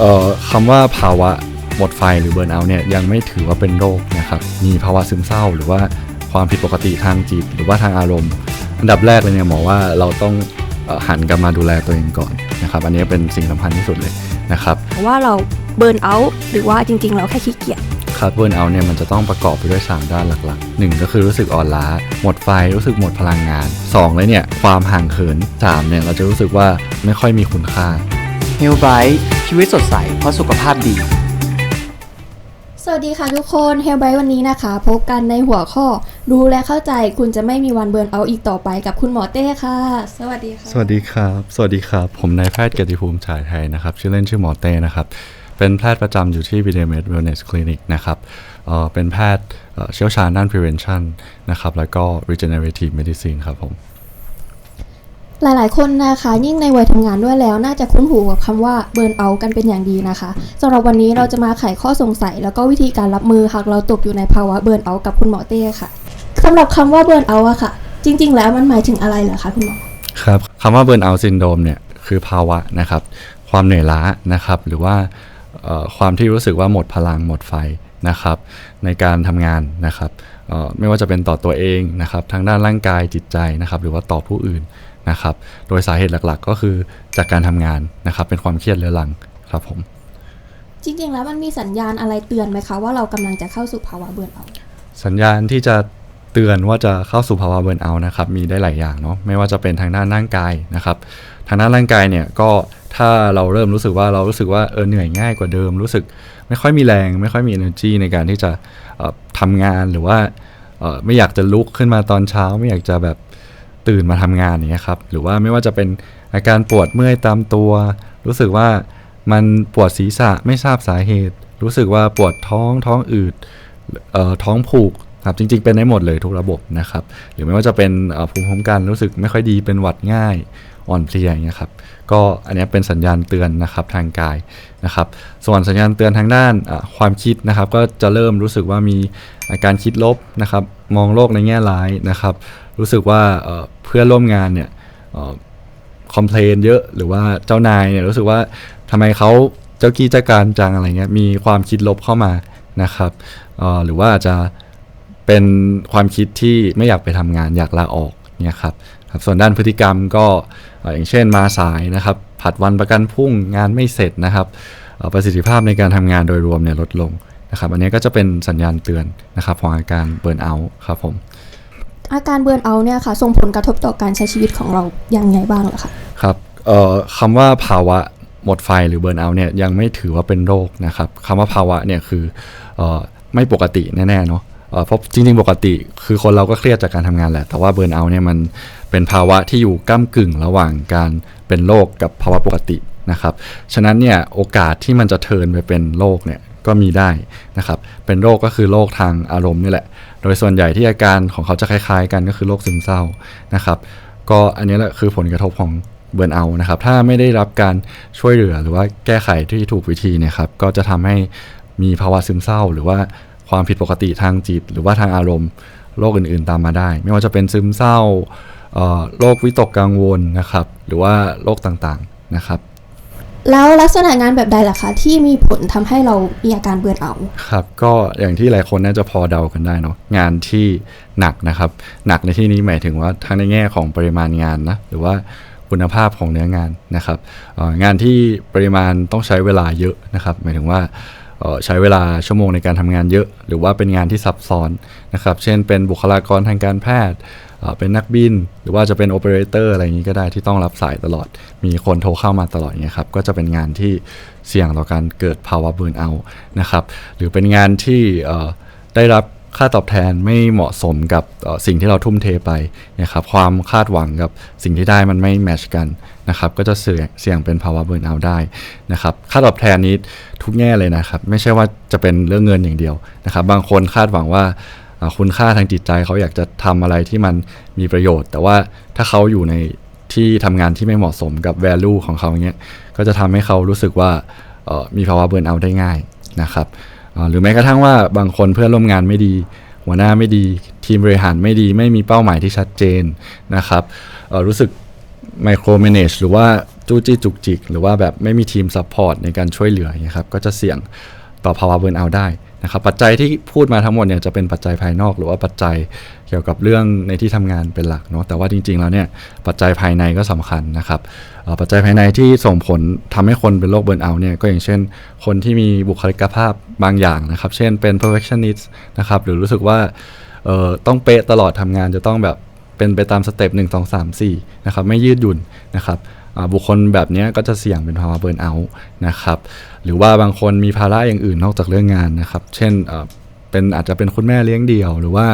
เอ่อคำว่าภาวะหมดไฟหรือเบิร์นเอาท์เนี่ยยังไม่ถือว่าเป็นโรคนะครับมีภาวะซึมเศร้า หรือว่าความผิดปกติทางจิต หรือว่าทางอารมณ์ อันดับแรกเลยเนี่ยหมอว่าเราต้องเอ่อหันกลับมาดูแลตัวเองก่อนนะครับอันนี้เป็นสิ่งสำคัญที่สุดเลยนะครับว่าเราเบิร์นเอาท์หรือว่าจริง ๆ เราแค่ขี้เกียจครับเบิร์นเอาท์เนี่ยมันจะต้องประกอบไปด้วย 3 ด้านหลักๆหนึ่งก็คือรู้สึกอ่อนล้า หมดไฟรู้สึกหมดพลังงาน 2 เลยเนี่ยความห่างเขิน3เนี่ยเราจะรู้สึกว่าไม่ค่อยมีคุณค่าเฮลไบรท์ ชีวิตสดใสเพราะสุขภาพดี สวัสดีค่ะทุกคนเฮลไบรท์วันนี้นะคะ พบกันในหัวข้อ รู้และเข้าใจคุณจะไม่มีวันเบิร์นเอาท์อีกต่อไปกับคุณหมอเต้ค่ะ สวัสดีค่ะ สวัสดีครับ สวัสดีครับ ผมนายแพทย์เกียรติภูมิฉายไทยนะครับ ชื่อเล่นชื่อหมอเต้นะครับ เป็นแพทย์ประจำอยู่ที่ b d m e d Wellness Clinic นะครับเอ่อเป็นแพทย์เอ่อเชี่ยวชาญด้าน prevention นะครับ แล้วก็ regenerative medicine ครับผม หลายๆ คนนะคะ ยิ่งในวัยทำงานด้วยแล้ว น่าจะคุ้นหูกับคำว่าเบิร์นเอากันเป็นอย่างดีนะคะสำหรับวันนี้เราจะมาไขข้อสงสัย แล้วก็วิธีการรับมือหากเราตกอยู่ในภาวะเบิร์นเอากับคุณหมอเต้ค่ะสำหรับคำว่าเบิร์นเอาอะค่ะ จริง ๆ แล้วมันหมายถึงอะไรเหรอคะคุณหมอครับคำว่า burnout syndrome เนี่ยคือภาวะนะครับความเหนื่อยล้านะครับ หรือว่าความที่รู้สึกว่าหมดพลังหมดไฟนะครับ ในการทำงานนะครับไม่ว่าจะเป็นต่อตัวเองนะครับ ทางด้านร่างกายจิตใจนะครับ หรือว่าต่อผู้อื่น นะครับ โดยสาเหตุหลักๆ ก็คือจากการทำงานนะครับ เป็นความเครียดเรื้อรังครับผม จริงๆแล้วมันมีสัญญาณอะไรเตือนไหมคะ ว่าเรากำลังจะเข้าสู่ภาวะเบิร์นเอาท์สัญญาณที่จะเตือนว่าจะเข้าสู่ภาวะเบิร์นเอาท์นะครับมีได้หลายอย่างเนาะไม่ว่าจะเป็นทางด้านร่างกายนะครับทางด้านร่างกายเนี่ยก็ถ้าเราเริ่มรู้สึกว่าเรารู้สึกว่าเออเหนื่อยง่ายกว่าเดิม รู้สึกไม่ค่อยมีแรง ไม่ค่อยมี energy ในการที่จะเอ่อทำงานหรือว่าเอ่อไม่อยากจะลุกขึ้นมาตอนเช้า ไม่อยากจะแบบ ตื่นมาทำงานอย่างเงี้ยครับหรือว่าไม่ว่าจะเป็นอาการปวดเมื่อยตามตัว รู้สึกว่ามันปวดศีรษะไม่ทราบสาเหตุ รู้สึกว่าปวดท้องท้องอืดเอ่อท้องผูกครับจริง ๆ เป็นได้หมดเลยทุกระบบนะครับ หรือไม่ว่าจะเป็นภูมิคุ้มกันรู้สึกไม่ค่อยดีเป็นหวัดง่ายอ่อนเพลียอย่างเงี้ยครับก็อันนี้เป็นสัญญาณเตือนนะครับทางกายนะครับ ส่วนสัญญาณเตือนทางด้านความคิดนะครับ ก็จะเริ่มรู้สึกว่ามีอาการคิดลบนะครับ มองโลกในแง่ร้ายนะครับรู้สึกว่าเพื่อนร่วมงานเนี่ยคอมเพลนเยอะหรือว่าเจ้านายเนี่ยรู้สึกว่าทำไมเขาเจ้ากี้เจ้าการจังอะไรเงี้ยมีความคิดลบเข้ามานะครับหรือว่าอาจจะเป็นความคิดที่ไม่อยากไปทำงานอยากลาออกเนี่ยครับครับส่วนด้านพฤติกรรมก็อย่างเช่นมาสายนะครับ ผัดวันประกันพรุ่งงานไม่เสร็จนะครับประสิทธิภาพในการทำงานโดยรวมเนี่ยลดลงนะครับ อันนี้ก็จะเป็นสัญญาณเตือนนะครับของอาการเบิร์นเอาท์ครับผม อาการเบิร์นเอาเนี่ยค่ะส่งผลกระทบต่อการใช้ชีวิตของเราอย่างไงบ้างเหรอคะครับเอ่อคำว่าภาวะหมดไฟหรือเบิร์นเอาเนี่ยยังไม่ถือว่าเป็นโรคนะครับคำว่าภาวะเนี่ยคือเอ่อไม่ปกติแน่ๆเนาะเพราะจริงๆ ปกติคือคนเราก็เครียดจากการทำงานแหละ แต่ว่าเบิร์นเอาเนี่ยมันเป็นภาวะที่อยู่ก้ากึ่งระหว่างการเป็นโรคกับภาวะปกตินะครับ ฉะนั้นเนี่ยโอกาสที่มันจะเทินไปเป็นโรคเนี่ยก็มีได้นะครับ เป็นโรคก็คือโรคทางอารมณ์นี่แหละ โดยส่วนใหญ่ที่อาการของเขาจะคล้ายๆ กันก็คือโรคซึมเศร้านะครับ ก็อันนี้แหละคือผลกระทบของเบิร์นเอานะครับ ถ้าไม่ได้รับการช่วยเหลือหรือว่าแก้ไขที่ถูกวิธีเนี่ยครับ ก็จะทำให้มีภาวะซึมเศร้า หรือว่าความผิดปกติทางจิต หรือว่าทางอารมณ์โรคอื่น ๆ ตามมาได้ ไม่ว่าจะเป็นซึมเศร้าโรควิตกกังวลนะครับ หรือว่าโรคต่างๆนะครับ แล้วลักษณะงานแบบใดล่ะคะที่มีผลทำให้เรามีอาการเบื่อเอาครับ ก็อย่างที่หลายคนน่าจะพอเดากันได้เนาะงานที่หนักนะครับ หนักในที่นี้หมายถึงว่าทั้งในแง่ของปริมาณงานนะหรือว่าคุณภาพของเนื้องานนะครับงานที่ปริมาณต้องใช้เวลาเยอะนะครับ หมายถึงว่า ใช้เวลาชั่วโมงในการทำงานเยอะ หรือว่าเป็นงานที่ซับซ้อนนะครับ เช่นเป็นบุคลากรทางการแพทย์เเป็นนักบิน หรือว่าจะเป็นโอเปอเรเตอร์อะไรอย่างนี้ก็ได้ที่ต้องรับสายตลอด มีคนโทรเข้ามาตลอดอย่างเงี้ยครับ ก็จะเป็นงานที่เสี่ยงต่อการเกิดภาวะเบิร์นเอานะครับ หรือเป็นงานที่ได้รับ ค่าตอบแทนไม่เหมาะสมกับสิ่งที่เราทุ่มเทไปนะครับความคาดหวังกับสิ่งที่ได้มันไม่แมชกันนะครับก็จะเสี่ยงเป็นภาวะเบิร์นเอาได้นะครับค่าตอบแทนนี้ทุกแง่เลยนะครับ ไม่ใช่ว่าจะเป็นเรื่องเงินอย่างเดียวนะครับ บางคนคาดหวังว่าคุณค่าทางจิตใจเขาอยากจะทำอะไรที่มันมีประโยชน์ แต่ว่าถ้าเขาอยู่ในที่ทำงานที่ไม่เหมาะสมกับ value ของเขาอย่างเงี้ยก็จะทำให้เขารู้สึกว่ามีภาวะเบิร์นเอาได้ง่ายนะครับ หรือแม้กระทั่งว่าบางคนเพื่อนร่วมงานไม่ดี หัวหน้าไม่ดีทีมบริหารไม่ดี ไม่มีเป้าหมายที่ชัดเจนนะครับรู้สึกไมโครเมเนจหรือว่าจู้จี้จุกจิก หรือว่าแบบไม่มีทีมซัพพอร์ตในการช่วยเหลือนะครับก็จะเสี่ยงต่อภาวะเบิร์นเอาได้ นะครับปัจจัยที่พูดมาทั้งหมดเนี่ยจะเป็นปัจจัยภายนอกหรือว่าปัจจัยเกี่ยวกับเรื่องในที่ทำงานเป็นหลักเนาะแต่ว่าจริง ๆ แล้วเนี่ยปัจจัยภายในก็สำคัญนะครับปัจจัยภายในที่ส่งผลทำให้คนเป็นโรคเบิร์นเอาท์เนี่ยก็อย่างเช่น คนที่มีบุคลิกภาพบางอย่างนะครับ เช่นเป็น perfectionist นะครับหรือรู้สึกว่าต้องเป๊ะตลอดทำงานจะต้องแบบเป็นไปตามสเต็ป1 2 3 4นะครับไม่ยืดหยุ่นนะครับ บุคคลแบบเนี้ยก็จะเสี่ยงเป็นภาวะเบิร์นเอาท์นะครับ หรือว่าบางคนมีภาระอย่างอื่นนอกจากเรื่องงานนะครับ เช่นเอ่อเป็นอาจจะเป็นคุณแม่เลี้ยงเดี่ยว หรือว่า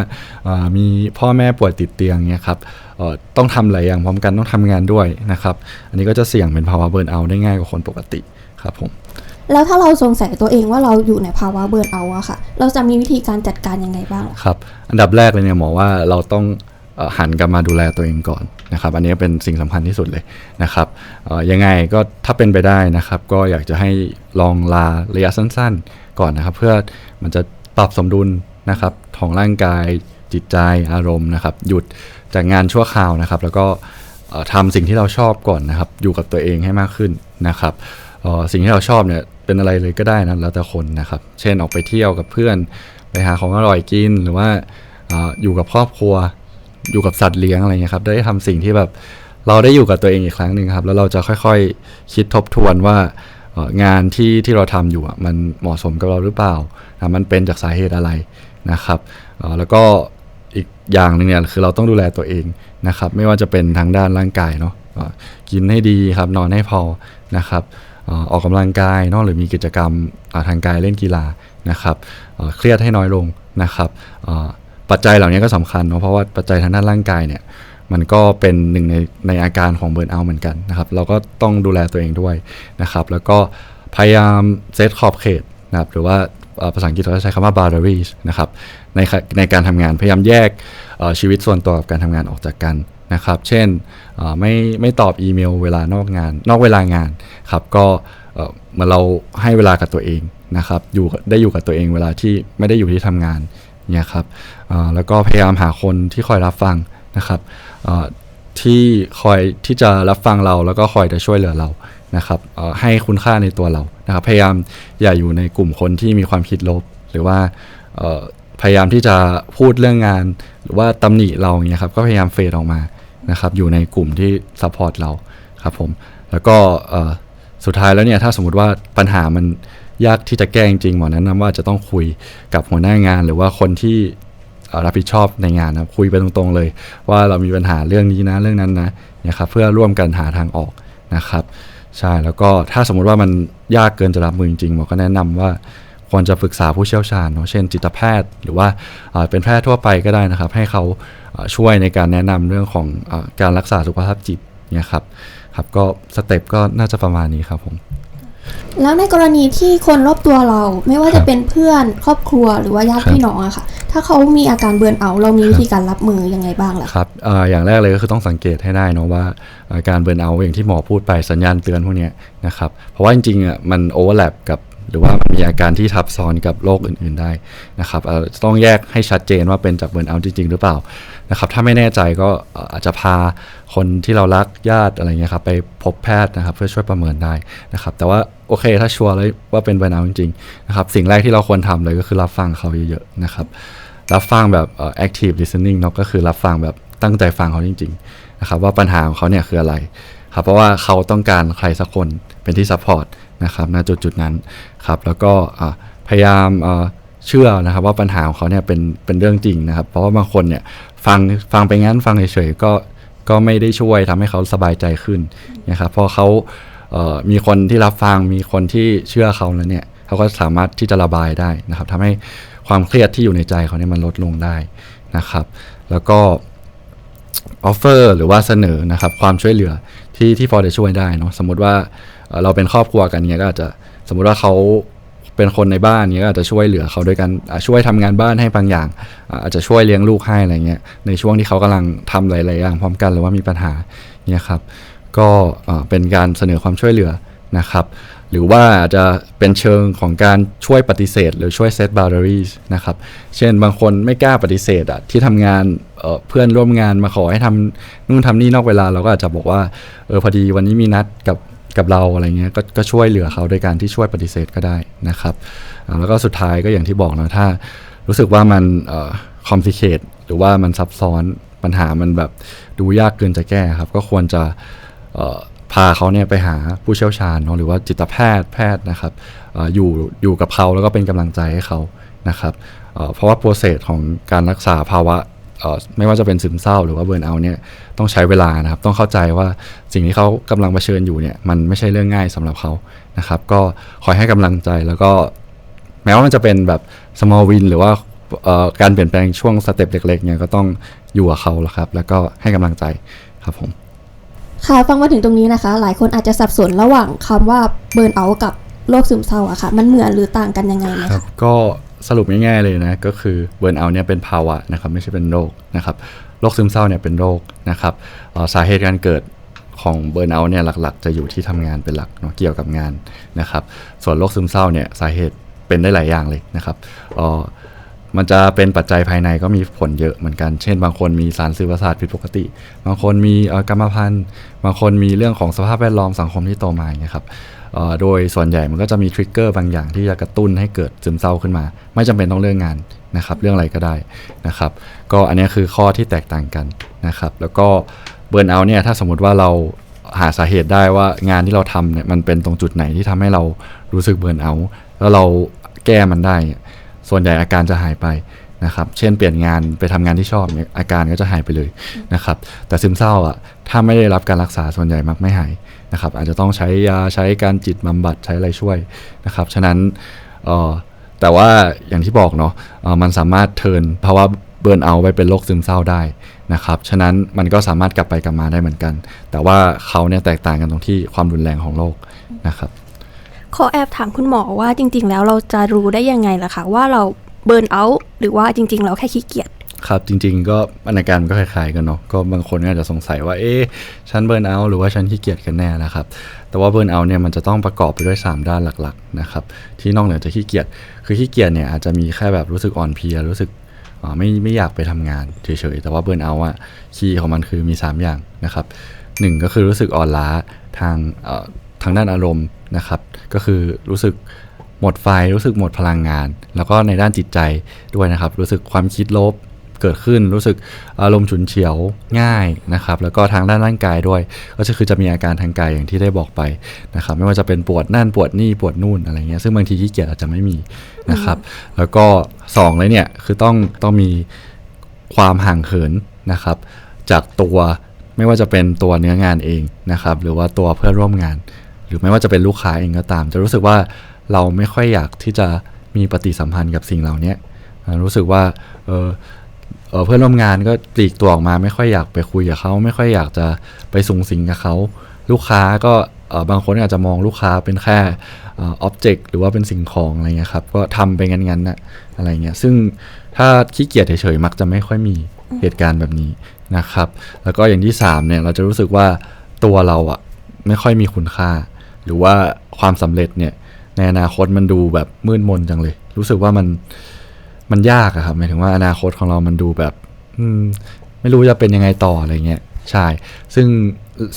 อ่ามีพ่อแม่ป่วยติดเตียงเนี่ยครับเอ่อต้องทำหลายอย่างพร้อมกันต้องทำงานด้วยนะครับ อันนี้ก็จะเสี่ยงเป็นภาวะเบิร์นเอาท์ได้ง่ายกว่าคนปกติครับผมแล้วถ้าเราสงสัยตัวเองว่าเราอยู่ในภาวะเบิร์นเอาท์อะค่ะ เราจะมีวิธีการจัดการยังไงบ้างล่ะครับ อันดับแรกเลยเนี่ยหมอว่าเราต้องเอ่อ หันกลับมาดูแลตัวเองก่อนนะครับ อันนี้เป็นสิ่งสำคัญที่สุดเลยนะครับยังไงก็ถ้าเป็นไปได้นะครับ ก็อยากจะให้ลองลาระยะสั้น ๆ ก่อนนะครับ เพื่อมันจะปรับสมดุลนะครับของร่างกายจิตใจอารมณ์นะครับ หยุดจากงานชั่วคราวนะครับ แล้วก็ทำสิ่งที่เราชอบก่อนนะครับ อยู่กับตัวเองให้มากขึ้นนะครับสิ่งที่เราชอบเนี่ยเป็นอะไรเลยก็ได้นะแล้วแต่คนนะครับ เช่นออกไปเที่ยวกับเพื่อน ไปหาของอร่อยกินหรือว่าอยู่กับครอบครัว อยู่กับสัตว์เลี้ยงอะไรเงี้ยครับ ได้ทำสิ่งที่แบบเราได้อยู่กับตัวเองอีกครั้งหนึ่งครับ แล้วเราจะค่อยๆคิดทบทวนว่างานที่ที่เราทำอยู่มันเหมาะสมกับเราหรือเปล่า มันเป็นจากสาเหตุอะไรนะครับ แล้วก็อีกอย่างหนึ่งเนี่ยคือเราต้องดูแลตัวเองนะครับ ไม่ว่าจะเป็นทางด้านร่างกายเนาะกินให้ดีครับนอนให้พอนะครับออออกกำลังกายเนาะหรือมีกิจกรรมทางกายเล่นกีฬานะครับเครียดให้น้อยลงนะครับ ปัจจัยเหล่านี้ก็สำคัญเนาะเพราะว่าปัจจัยทางด้านร่างกายเนี่ยมันก็เป็นหนึ่งในในอาการของเบิร์นเอาท์เหมือนกันนะครับ เราก็ต้องดูแลตัวเองด้วยนะครับ แล้วก็พยายามเซตขอบเขตนะครับหรือว่าภาษาอังกฤษเราใช้คำว่า boundaries นะครับในในการทำงานพยายามแยกชีวิตส่วนตัวกับการทำงานออกจากกันนะครับ เช่นไม่ไม่ตอบอีเมลเวลานอกงาน นอกเวลางานครับก็เอ่อเหมือนเราให้เวลากับตัวเองนะครับอยู่ได้อยู่กับตัวเองเวลาที่ไม่ได้อยู่ที่ทำงาน เนี่ยครับแล้วก็พยายามหาคนที่คอยรับฟังนะครับที่คอยที่จะรับฟังเราแล้วก็คอยจะช่วยเหลือเรานะครับให้คุณค่าในตัวเรานะครับ พยายามอย่าอยู่ในกลุ่มคนที่มีความคิดลบ หรือว่าพยายามที่จะพูดเรื่องงาน หรือว่าตำหนิเราอย่างเงี้ยครับก็พยายามเฟดออกมานะครับ อยู่ในกลุ่มที่ซัพพอร์ตเราครับผมแล้วก็สุดท้ายแล้วเนี่ยถ้าสมมติว่าปัญหามัน ยากที่จะแก้จริงๆหมอแนะนำว่าจะต้องคุยกับหัวหน้างานหรือว่าคนที่รับผิดชอบในงานนะคุยไปตรงๆเลย ว่าเรามีปัญหาเรื่องนี้นะเรื่องนั้นนะนะครับเพื่อร่วมกันหาทางออกนะครับใช่แล้วก็ถ้าสมมุติว่ามันยากเกินจะรับมือจริงๆหมอก็แนะนำว่าควรจะปรึกษาผู้เชี่ยวชาญเนาะเช่นจิตแพทย์ หรือว่าเป็นแพทย์ทั่วไปก็ได้นะครับ ให้เขาช่วยในการแนะนำเรื่องของอการรักษาสุขภาพจิตเนี่ยครับครับก็สเต็ปก็น่าจะประมาณนี้ครับผม แล้วในกรณีที่คนรอบตัวเราไม่ว่าครัจะบเป็นเพื่อนครอบครัวหรือว่าญาติครับพี่น้องอะค่ะ ถ้าเขามีอาการเบิร์นเอาท์เรามีวิธีการรับมือยังไงบ้างล่ะครับเอ่ออย่างแรกเลยก็คือต้องสังเกตให้ได้เนอะว่าเอ่อการเบิร์นเอาท์อย่างที่หมอพูดไปสัญญาณเตือนพวกเนี้ยนะครับเพราะว่าจริงๆอะมันโอเวอร์แลปกับ หรือว่ามันมีอาการที่ทับซ้อนกับโรคอื่น ๆได้นะครับต้องแยกให้ชัดเจนว่าเป็นจากเบิร์นเอาท์จริง ๆ หรือเปล่านะครับถ้าไม่แน่ใจก็อาจจะพาคนที่เรารักญาติอะไรเงี้ยครับไปพบแพทย์นะครับเพื่อช่วยประเมินได้นะครับแต่ว่าโอเคถ้าชัวร์เลยว่าเป็นเบิร์นเอาท์จริงๆนะครับสิ่งแรกที่เราควรทำเลยก็คือรับฟังเขาเยอะๆนะครับรับฟังแบบ active listening เนาะก็คือรับฟังแบบตั้งใจฟังเขาจริงๆนะครับว่าปัญหาของเขาเนี่ยคืออะไรครับเพราะว่าเขาต้องการใครสักคนเป็นที่ support นะครับณจุดจุดนั้นครับแล้วก็พยายามเชื่อนะครับว่าปัญหาของเขาเนี่ยเป็นเป็นเรื่องจริงนะครับ เพราะว่าบางคนเนี่ยฟังฟังไปงั้นฟังเฉยๆก็ก็ไม่ได้ช่วยทำให้เขาสบายใจขึ้นนะครับพราะเขามีคนที่รับฟังมีคนที่เชื่อเขาแล้วเนี่ยเขาก็สามารถที่จะระบายได้นะครับทำให้ความเครียดที่อยู่ในใจเขาเนี่ยมันลดลงได้นะครับ แล้วก็ ออฟเฟอร์หรือว่าเสนอนะครับความช่วยเหลือที่ที่พอจะช่วยได้เนาะสมมติว่าเราเป็นครอบครัวกันเนี่ยก็อาจจะสมมุติว่าเขาเป็นคนในบ้านเนี่ยก็อาจจะช่วยเหลือเขาโดยการอะช่วยทำงานบ้านให้บางอย่าง อาจจะช่วยเลี้ยงลูกให้อะไรเงี้ยในช่วงที่เขากำลังทำหลายๆอย่างพร้อมกันหรือว่ามีปัญหาเนี่ยครับก็เป็นการเสนอความช่วยเหลือนะครับ หรือว่าอาจจะเป็นเชิงของการช่วยปฏิเสธ หรือช่วยเซตบา u ์ a r i e s นะครับ เช่นบางคนไม่กล้าปฏิเสธอะที่ทำงานเเพื่อนร่วมงานมาขอให้ทำนู่นทำนี่นอกเวลาเราก็อาจจะบอกว่าเออพอดีวันนี้มีนัดกับกับเราอะไรเงี้ยก็ก็ช่วยเหลือเขาโดยการที่ช่วยปฏิเสธก็ได้นะครับ แล้วก็สุดท้ายก็อย่างที่บอกนะถ้ารู้สึกว่ามันเอ่อ complicate หรือว่ามันซับซ้อนปัญหามันแบบดูยากเกินจะแก้ครับ ก็ควรจะ พาเขาเนี่ยไปหาผู้เชี่ยวชาญเนาะหรือว่าจิตแพทย์แพทย์นะครับอยู่อยู่กับเขาแล้วก็เป็นกำลังใจให้เขานะครับเพราะว่าโปรเซสของการรักษาภาวะไม่ว่าจะเป็นซึมเศร้าหรือว่าเบิร์นเอาเนี่ยต้องใช้เวลานะครับ ต้องเข้าใจว่าสิ่งที่เขากำลังเผชิญอยู่เนี่ยมันไม่ใช่เรื่องง่ายสำหรับเขานะครับ ก็คอยให้กำลังใจแล้วก็แม้ว่ามันจะเป็นแบบ small win หรือว่าการเปลี่ยนแปลงช่วงสเต็ปเล็กๆเนี่ยก็ต้องอยู่กับเขาแล้วครับ แล้วก็ให้กำลังใจครับผม ค่ะฟังมาถึงตรงนี้นะคะ หลายคนอาจจะสับสนระหว่างคำว่าเบิร์นเอาท์กับโรคซึมเศร้าอะค่ะ มันเหมือนหรือต่างกันยังไงไหมครัคะบก็สรุปง่ายๆเลยนะก็คือเบิร์นเอาเนี่ยเป็นภาวะนะครับไม่ใช่เป็นโรคนะครับโรคซึมเศร้าเนี่ยเป็นโรคนะครับสาเหตุการเกิดของเบิร์นเอาเนี่ยหลักๆ จะอยู่ที่ทำงานเป็นหลักเนาะเกี่ยวกับงานนะครับส่วนโรคซึมเศร้าเนี่ยสาเหตุเป็นได้หลายอย่างเลยนะครับออ มันจะเป็นปัจจัยภายในก็มีผลเยอะเหมือนกัน เช่น บางคนมีสารสื่อประสาทผิดปกติ บางคนมีเอ่อกรรมพันธุ์ บางคนมีเรื่องของสภาพแวดล้อมสังคมที่โตมาอย่างเงี้ยครับเอ่อโดยส่วนใหญ่มันก็จะมีทริกเกอร์บางอย่างที่จะกระตุ้นให้เกิดซึมเศร้าขึ้นมา ไม่จำเป็นต้องเรื่องงานนะครับเรื่องอะไรก็ได้นะครับ ก็อันนี้คือข้อที่แตกต่างกันนะครับ แล้วก็เบิร์นเอาเนี่ยถ้าสมมติว่าเราหาสาเหตุได้ว่างานที่เราทำเนี่ยมันเป็นตรงจุดไหนที่ทำให้เรารู้สึกเบิร์นเอาแล้วเราแก้มันได้เนี่ย ส่วนใหญ่อาการจะหายไปนะครับ เช่นเปลี่ยนงานไปทำงานที่ชอบเนี่ยอาการก็จะหายไปเลยนะครับ แต่ซึมเศร้าอะถ้าไม่ได้รับการรักษาส่วนใหญ่มักไม่หายนะครับ อาจจะต้องใช้ยาใช้การจิตบำบัดใช้อะไรช่วยนะครับ ฉะนั้นเอ่อแต่ว่าอย่างที่บอกเนาะเอ่อมันสามารถเทิร์นภาวะเบิร์นเอาไปเป็นโรคซึมเศร้าได้นะครับ ฉะนั้นมันก็สามารถกลับไปกลับมาได้เหมือนกัน แต่ว่าเขาเนี่ยแตกต่างกันตรงที่ความรุนแรงของโรคนะครับ ขอแอบถามคุณหมอว่าจริง ๆ แล้วเราจะรู้ได้ยังไงล่ะคะว่าเราเบิร์นเอาท์หรือว่าจริง ๆ เราแค่ขี้เกียจครับจริง ๆ ก็อาการก็คล้ายๆกันเนาะก็บางคนก็อาจจะสงสัยว่าเอ๊ะฉันเบิร์นเอาท์หรือว่าฉันขี้เกียจกันแน่นะครับ แต่ว่าเบิร์นเอาท์เนี่ยมันจะต้องประกอบไปด้วย 3 ด้านหลักๆนะครับที่นอกเหนือจากขี้เกียจคือขี้เกียจเนี่ยอาจจะมีแค่แบบรู้สึกอ่อนเพลียรู้สึกอ่าไม่ไม่อยากไปทำงานเฉยๆแต่ว่าเบิร์นเอาท์อะคีย์ของมันคือมี 3 อย่างนะครับหนึ่งก็คือรู้สึกอ่อนล้าทางเอ่อางด้านอารมณ์นะครับ ก็คือรู้สึกหมดไฟรู้สึกหมดพลังงาน แล้วก็ในด้านจิตใจด้วยนะครับ รู้สึกความคิดลบเกิดขึ้นรู้สึกอารมณ์ฉุนเฉียวง่ายนะครับ แล้วก็ทางด้านร่างกายด้วย ก็จะคือจะมีอาการทางกายอย่างที่ได้บอกไปนะครับ ไม่ว่าจะเป็นปวดนั่นปวดนี่ปวดนู่นอะไรเงี้ยซึ่งบางทีขี้เกียจอาจจะไม่มีนะครับ แล้วก็สองเลยเนี่ยคือต้องต้องมีความห่างเหินนะครับ จากตัวไม่ว่าจะเป็นตัวเนื้องานเองนะครับ หรือว่าตัวเพื่อนร่วมงาน หรือไม่ว่าจะเป็นลูกค้าเองก็ตาม จะรู้สึกว่าเราไม่ค่อยอยากที่จะมีปฏิสัมพันธ์กับสิ่งเหล่านี้อ่ารู้สึกว่าเออเอ่อเพื่อนร่วมงานก็ปลีกตัวออกมาไม่ค่อยอยากไปคุยกับเขาไม่ค่อยอยากจะไปสูงสิงกับเขาลูกค้าก็เอ่อบางคนอาจจะมองลูกค้าเป็นแค่ออบเจกต์หรือว่าเป็นสิ่งของอะไรเงี้ยครับก็ทำไปงั้นๆนะอะไรเงี้ยซึ่งถ้าขี้เกียจเฉยๆมักจะไม่ค่อยมีเหตุการณ์แบบนี้นะครับ แล้วก็อย่างที่สามเนี่ยเราจะรู้สึกว่าตัวเราอะไม่ค่อยมีคุณค่า หรือว่าความสำเร็จเนี่ยในอนาคตมันดูแบบมืดมนจังเลย รู้สึกว่ามันมันยากอะครับหมายถึงว่าอนาคตของเรามันดูแบบ อืม ไม่รู้จะเป็นยังไงต่ออะไรเงี้ยใช่ ซึ่ง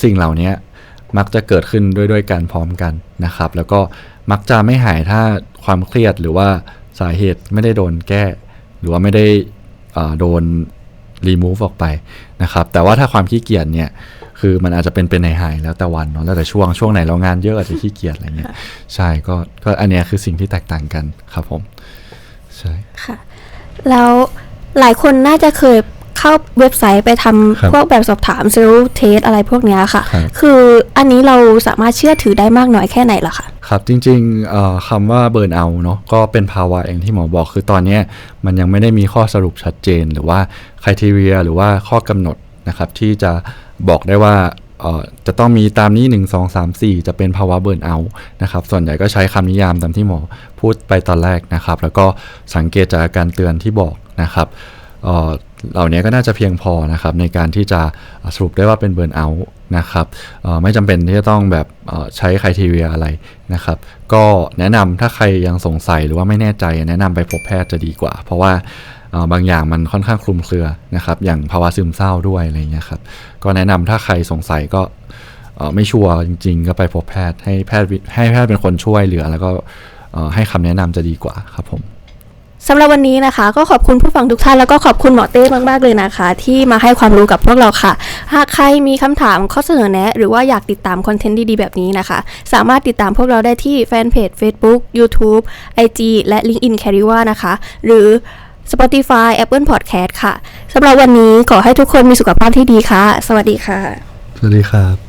สิ่งเหล่านี้มักจะเกิดขึ้นด้วยด้วยกันพร้อมกันนะครับ แล้วก็มักจะไม่หายถ้าความเครียดหรือว่าสาเหตุไม่ได้โดนแก้ หรือว่าไม่ได้โดนรีมูฟออกไปนะครับ แต่ว่าถ้าความขี้เกียจเนี่ย คือมันอาจจะเป็นเป็นในหายๆแล้วแต่วันเนาะแล้วแต่ช่วงช่วงไหนเรางานเยอะอาจจะขี้เกียจอะไรเงี้ยใช่ก็ก็อันเนี้ยคือสิ่งที่แตกต่างกันครับผมใช่ค่ะแล้วหลายคนน่าจะเคยเข้าเว็บไซต์ไปทครับำพวกแบบสอบถามซิลเทสอะไรพวกเนี้ยค่ะครับคืออันนี้เราสามารถเชื่อถือได้มากน้อยแค่ไหนล่ะคะครับจริงๆเอ่อคำว่าเบิร์นเอาเนาะก็เป็นภาวะอย่างที่หมอบอกคือตอนเนี้ยมันยังไม่ได้มีข้อสรุปชัดเจนหรือว่าคุณทีเรียหรือว่าข้อกำหนดนะครับที่จะ บอกได้ว่าจะต้องมีตามนี้ 1 2 3 4 จะเป็นภาวะเบิร์นเอาท์นะครับ ส่วนใหญ่ก็ใช้คำนิยามตามที่หมอพูดไปตอนแรกนะครับ แล้วก็สังเกตจากอาการเตือนที่บอกนะครับเหล่านี้ก็น่าจะเพียงพอนะครับในการที่จะสรุปได้ว่าเป็นเบิร์นเอาท์นะครับไม่จำเป็นที่จะต้องแบบใช้คุณทีเรียอะไรนะครับ ก็แนะนำถ้าใครยังสงสัยหรือว่าไม่แน่ใจแนะนำไปพบแพทย์จะดีกว่า เพราะว่า บางอย่างมันค่อนข้างคลุมเครือนะครับ อย่างภาวะซึมเศร้าด้วยอะไรเงี้ยครับ ก็แนะนำถ้าใครสงสัยก็ไม่ชัวร์จริง ๆ ก็ไปพบแพทย์ให้แพทย์ให้แพทย์เป็นคนช่วยเหลือ แล้วก็ให้คำแนะนำจะดีกว่าครับผมสำหรับวันนี้นะคะ ก็ขอบคุณผู้ฟังทุกท่านแล้วก็ขอบคุณหมอเต้มากๆเลยนะคะ ที่มาให้ความรู้กับพวกเราค่ะ หากใครมีคำถามข้อเสนอแนะ หรือว่าอยากติดตามคอนเทนต์ดีๆแบบนี้นะคะ สามารถติดตามพวกเราได้ที่แฟนเพจ Facebook YouTube IG และ LinkedIn c a r i w a นะคะ หรือ Spotify Apple Podcast ค่ะสำหรับวันนี้ขอให้ทุกคนมีสุขภาพที่ดีค่ะ สวัสดีค่ะ สวัสดีครับ